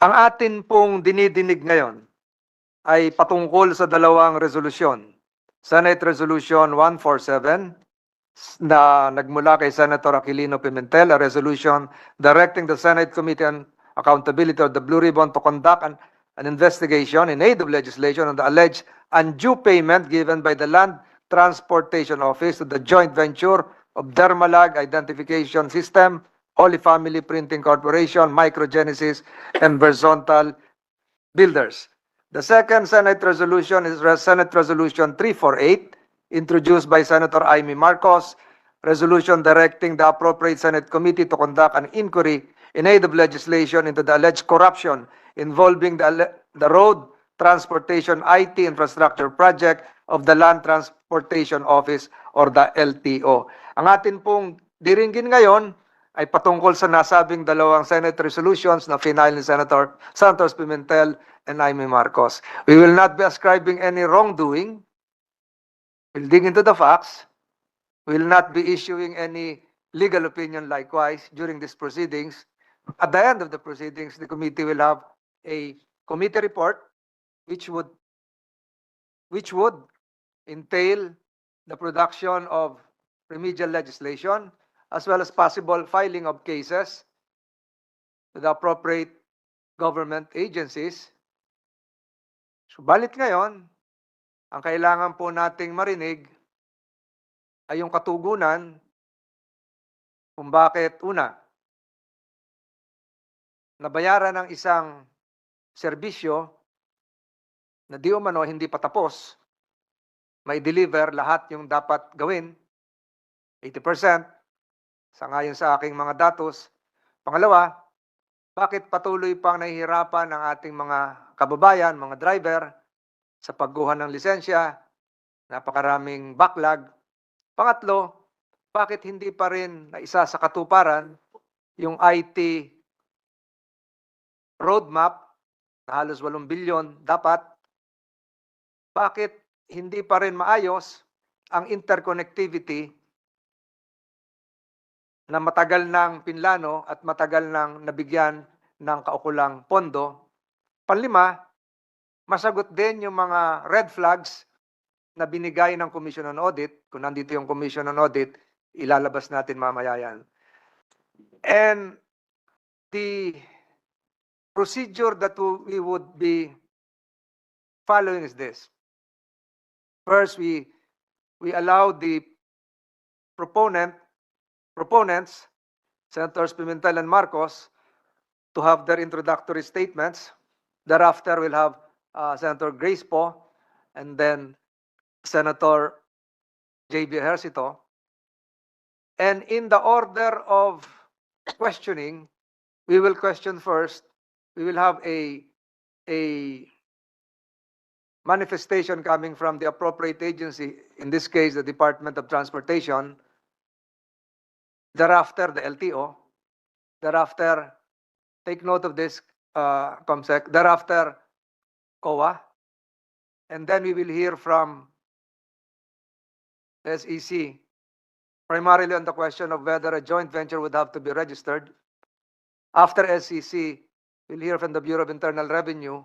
Ang atin pong dinidinig ngayon ay patungkol sa dalawang resolusyon. Senate Resolution 147 na nagmula kay Senator Aquilino Pimentel, a resolution directing the Senate Committee on Accountability of the Blue Ribbon to conduct an, an investigation in aid of legislation on the alleged undue payment given by the Land Transportation Office to the joint venture of Dermalag Identification System, Holy Family Printing Corporation, Microgenesis, and Verzontal Builders. The second Senate resolution is Senate Resolution 348, introduced by Senator Amy Marcos, resolution directing the appropriate Senate committee to conduct an inquiry in aid of legislation into the alleged corruption involving the, the road transportation IT infrastructure project of the Land Transportation Office or the LTO. Ang atin pong diringgin ngayon ay patungkol sa nasabing dalawang Senate resolutions na final ni Senator Santos Pimentel and Jaime Marcos. We will not be ascribing any wrongdoing. We'll dig into the facts. We will not be issuing any legal opinion likewise during these proceedings. At the end of the proceedings, the committee will have a committee report which would which would entail the production of remedial legislation as well as possible filing of cases to the appropriate government agencies. Subalit ngayon, ang kailangan po nating marinig ay yung katugunan kung bakit una, nabayaran ng isang serbisyo na di umano hindi pa tapos, may deliver lahat yung dapat gawin, 80%, sa ngayon sa aking mga datos. Pangalawa, bakit patuloy pang nahihirapan ang ating mga kababayan, mga driver, sa pagguha ng lisensya, napakaraming backlog. Pangatlo, bakit hindi pa rin na isa sa katuparan yung IT roadmap na halos 8 bilyon dapat bakit hindi pa rin maayos ang interconnectivity na matagal nang pinlano at matagal nang nabigyan ng kaukulang pondo. Panlima, masagot din yung mga red flags na binigay ng Commission on Audit. Kung nandito yung Commission on Audit, ilalabas natin mamaya yan. And the procedure that we would be following is this. First, we we allow the proponent proponents, Senators Pimentel and Marcos, to have their introductory statements. Thereafter, we'll have uh, Senator Grace Po and then Senator J.B. Ejercito. And in the order of questioning, we will question first. We will have a a manifestation coming from the appropriate agency, in this case, the Department of Transportation. Thereafter, the LTO. Thereafter, take note of this, uh, COMSEC. Thereafter, COA. And then we will hear from SEC, primarily on the question of whether a joint venture would have to be registered. After SEC, we'll hear from the Bureau of Internal Revenue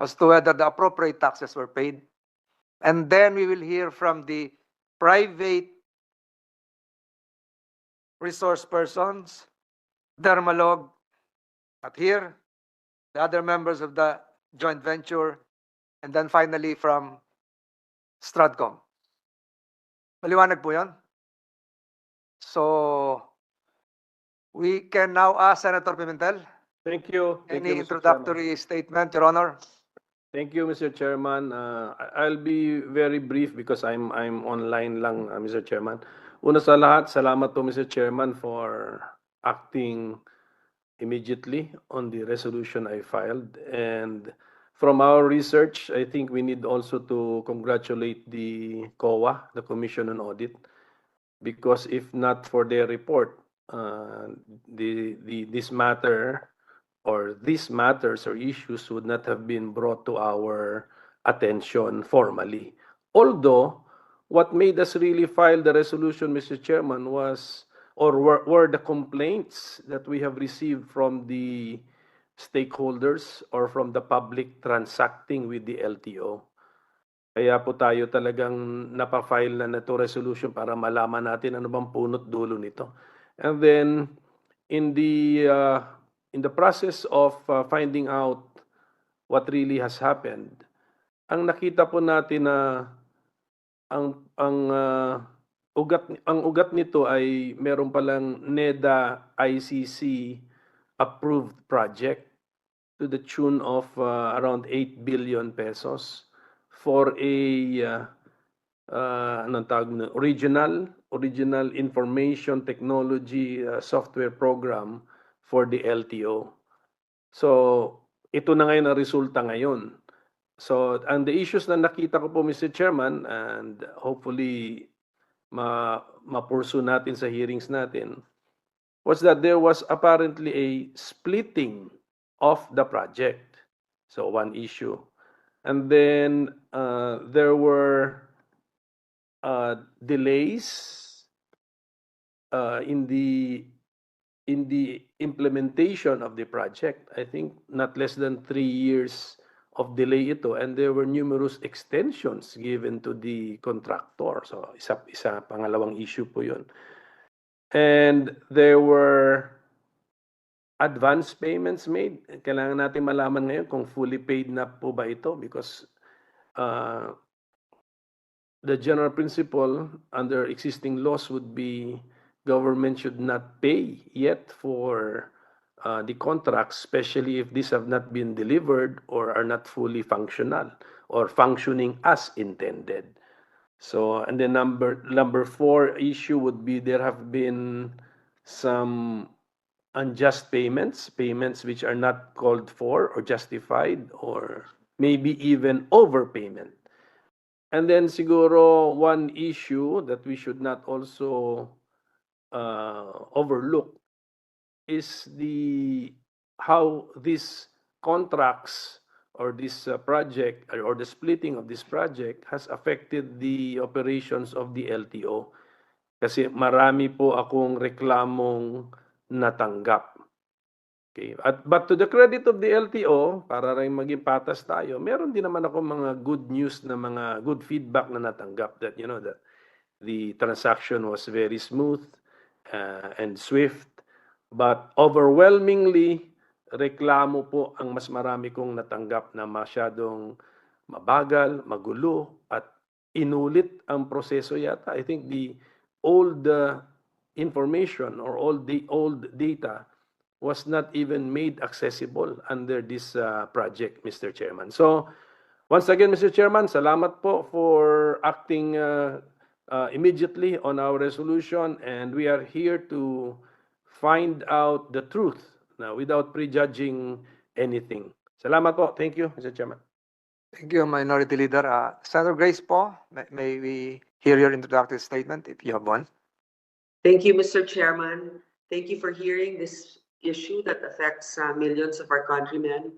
as to whether the appropriate taxes were paid. And then we will hear from the private resource persons, Dermalog, at here, the other members of the joint venture, and then finally from Stratcom. Maliwanag po yun? So, we can now ask Senator Pimentel, Thank you. Thank any you, Mr. Chairman. introductory statement, Your Honor? Thank you, Mr. Chairman. Uh, I'll be very brief because I'm I'm online lang, uh, Mr. Chairman. Una sa lahat, salamat po, Mr. Chairman, for acting immediately on the resolution I filed. And from our research, I think we need also to congratulate the COA, the Commission on Audit, because if not for their report, uh, the, the, this matter or these matters or issues would not have been brought to our attention formally. Although, what made us really file the resolution, Mr. Chairman, was or were, were the complaints that we have received from the stakeholders or from the public transacting with the LTO. Kaya po tayo talagang napafile na nito resolution para malaman natin ano bang punot dulo nito. And then in the uh, in the process of uh, finding out what really has happened, ang nakita po natin na ang ang uh, ugat ang ugat nito ay meron palang NEDA ICC approved project to the tune of uh, around 8 billion pesos for a uh, uh, anong tawag na, original original information technology uh, software program for the LTO. So, ito na ngayon ang resulta ngayon. So, and the issues na nakita ko po, Mr. Chairman, and hopefully ma ma-pursue natin sa hearings natin, was that there was apparently a splitting of the project. So, one issue. And then uh, there were uh, delays uh, in the in the implementation of the project. I think not less than three years of delay ito and there were numerous extensions given to the contractor. So isa isa pangalawang issue po 'yun. And there were advance payments made. Kailangan natin malaman ngayon kung fully paid na po ba ito because uh, the general principle under existing laws would be government should not pay yet for uh, the contracts, especially if these have not been delivered or are not fully functional or functioning as intended. So, and then number number four issue would be there have been some unjust payments, payments which are not called for or justified, or maybe even overpayment. And then siguro one issue that we should not also uh, overlook is the how these contracts or this uh, project or, the splitting of this project has affected the operations of the LTO. Kasi marami po akong reklamong natanggap. Okay. At but to the credit of the LTO, para rin maging patas tayo, meron din naman ako mga good news na mga good feedback na natanggap that you know that the transaction was very smooth uh, and swift but overwhelmingly reklamo po ang mas marami kong natanggap na masyadong mabagal, magulo at inulit ang proseso yata. I think the old uh, information or all the old data was not even made accessible under this uh, project, Mr. Chairman. So, once again, Mr. Chairman, salamat po for acting uh, uh, immediately on our resolution and we are here to find out the truth now without prejudging anything. Salamat po. Thank you, Mr. Chairman. Thank you, Minority Leader. Uh, Senator Grace po, may, may we hear your introductory statement if you have one? Thank you, Mr. Chairman. Thank you for hearing this issue that affects uh, millions of our countrymen.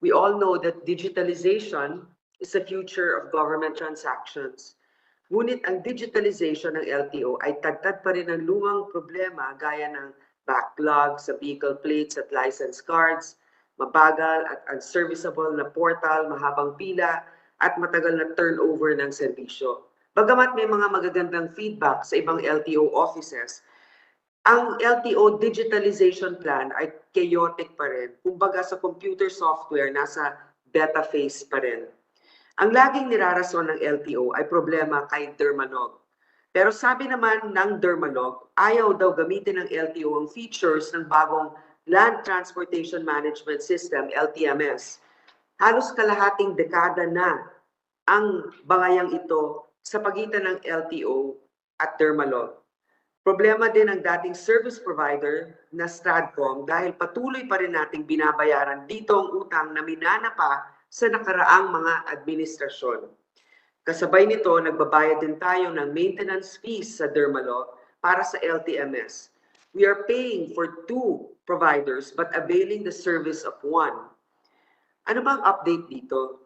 We all know that digitalization is the future of government transactions. Ngunit ang digitalization ng LTO ay tagtad pa rin ng lumang problema gaya ng backlog sa vehicle plates at license cards, mabagal at unserviceable na portal, mahabang pila, at matagal na turnover ng serbisyo. Bagamat may mga magagandang feedback sa ibang LTO offices, ang LTO digitalization plan ay chaotic pa rin. Kumbaga sa computer software, nasa beta phase pa rin. Ang laging nirarason ng LTO ay problema kay Dermanog. Pero sabi naman ng Dermanog, ayaw daw gamitin ng LTO ang features ng bagong Land Transportation Management System, LTMS. Halos kalahating dekada na ang bangayang ito sa pagitan ng LTO at Dermalog. Problema din ang dating service provider na Stradcom dahil patuloy pa rin nating binabayaran dito ang utang na minana pa sa nakaraang mga administrasyon. Kasabay nito, nagbabayad din tayo ng maintenance fees sa Dermalog para sa LTMS. We are paying for two providers but availing the service of one. Ano bang update dito?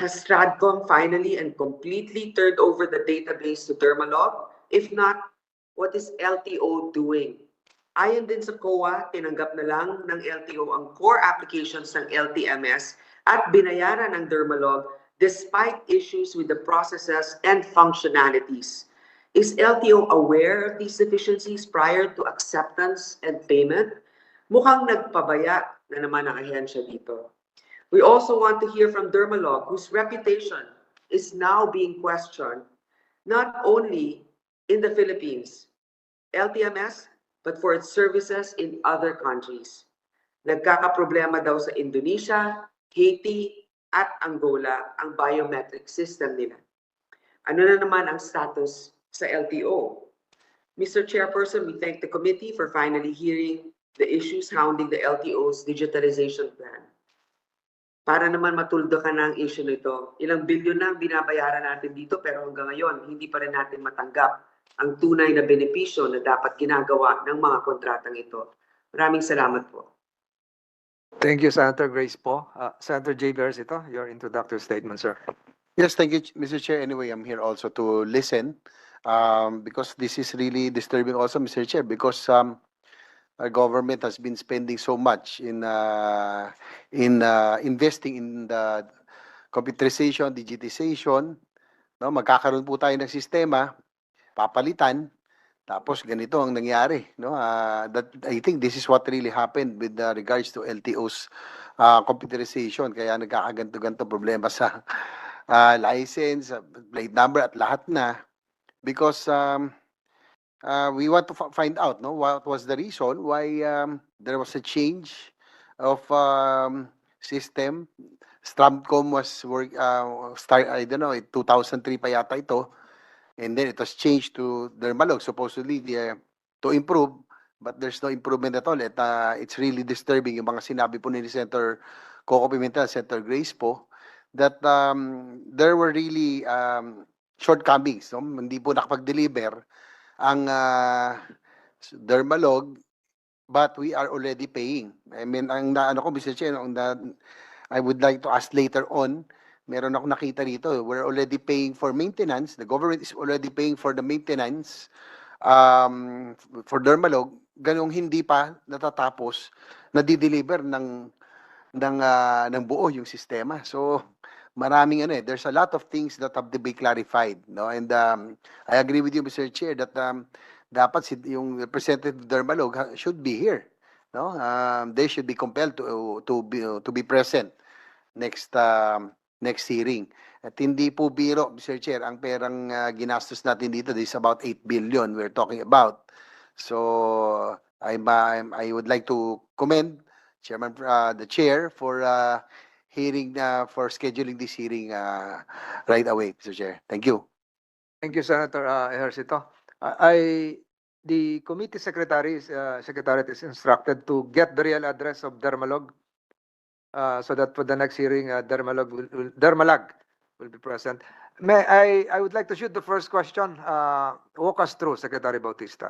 Has Stradcom finally and completely turned over the database to Dermalog? If not, what is LTO doing? Ayon din sa COA, tinanggap na lang ng LTO ang core applications ng LTMS at binayaran ng Dermalog despite issues with the processes and functionalities. Is LTO aware of these deficiencies prior to acceptance and payment? Mukhang nagpabaya na naman ang ahensya dito. We also want to hear from Dermalog, whose reputation is now being questioned, not only in the Philippines, LTMS, but for its services in other countries. Nagkakaproblema daw sa Indonesia, Haiti, at Angola ang biometric system nila. Ano na naman ang status sa LTO? Mr. Chairperson, we thank the committee for finally hearing the issues hounding the LTO's digitalization plan. Para naman matuldo ka ng issue nito, ilang bilyon na ang binabayaran natin dito pero hanggang ngayon hindi pa rin natin matanggap ang tunay na benepisyo na dapat ginagawa ng mga kontratang ito. Maraming salamat po. Thank you, Senator Grace po. Uh, Senator J. Versito, your introductory statement, sir. Yes, thank you, Mr. Chair. Anyway, I'm here also to listen, um, because this is really disturbing also, Mr. Chair, because, um, our government has been spending so much in, uh, in, uh, investing in the computerization, digitization, no? Magkakaroon po tayo ng sistema, papalitan, tapos ganito ang nangyari, no? Uh, that, I think this is what really happened with uh, regards to LTO's, uh, computerization, kaya nagkakaganto-ganto problema sa, uh, license, plate number at lahat na. Because um, uh, we want to find out no? What was the reason why um, there was a change of um, system? Stramcom was work uh, start I don't know 2003 pa yata ito and then it was changed to Dermalog supposedly the, to improve but there's no improvement at all. It, uh, it's really disturbing yung mga sinabi po ni Senator Coco Pimentel, Senator Grace po, that um, there were really um, shortcomings. No? Hindi po nakapag-deliver ang uh, Dermalog, but we are already paying. I mean, ang naano ko, Mr. Chair, ang na, I would like to ask later on, meron ako nakita dito, we're already paying for maintenance, the government is already paying for the maintenance um, for Dermalog, ganong hindi pa natatapos na di-deliver ng ng ah, ng buo yung sistema. So maraming ano eh, there's a lot of things that have to be clarified, no? And um, I agree with you Mr. Chair that um, dapat si yung representative Dermalog should be here, no? Um, they should be compelled to to be to be present next um, next hearing. At hindi po biro, Mr. Chair, ang perang ah, ginastos natin dito is about 8 billion we're talking about. So I'm, I'm I would like to commend Chairman uh, the chair for uh, hearing uh, for scheduling this hearing uh, right away, Mr. Chair. Thank you. Thank you, Senator uh, Ejercito. I, the committee secretary, uh, secretariat is instructed to get the real address of Dermalog. Uh, so that for the next hearing, uh, Dermalog will, will, Dermalag will be present. May I, I would like to shoot the first question. Uh, walk us through, Secretary Bautista.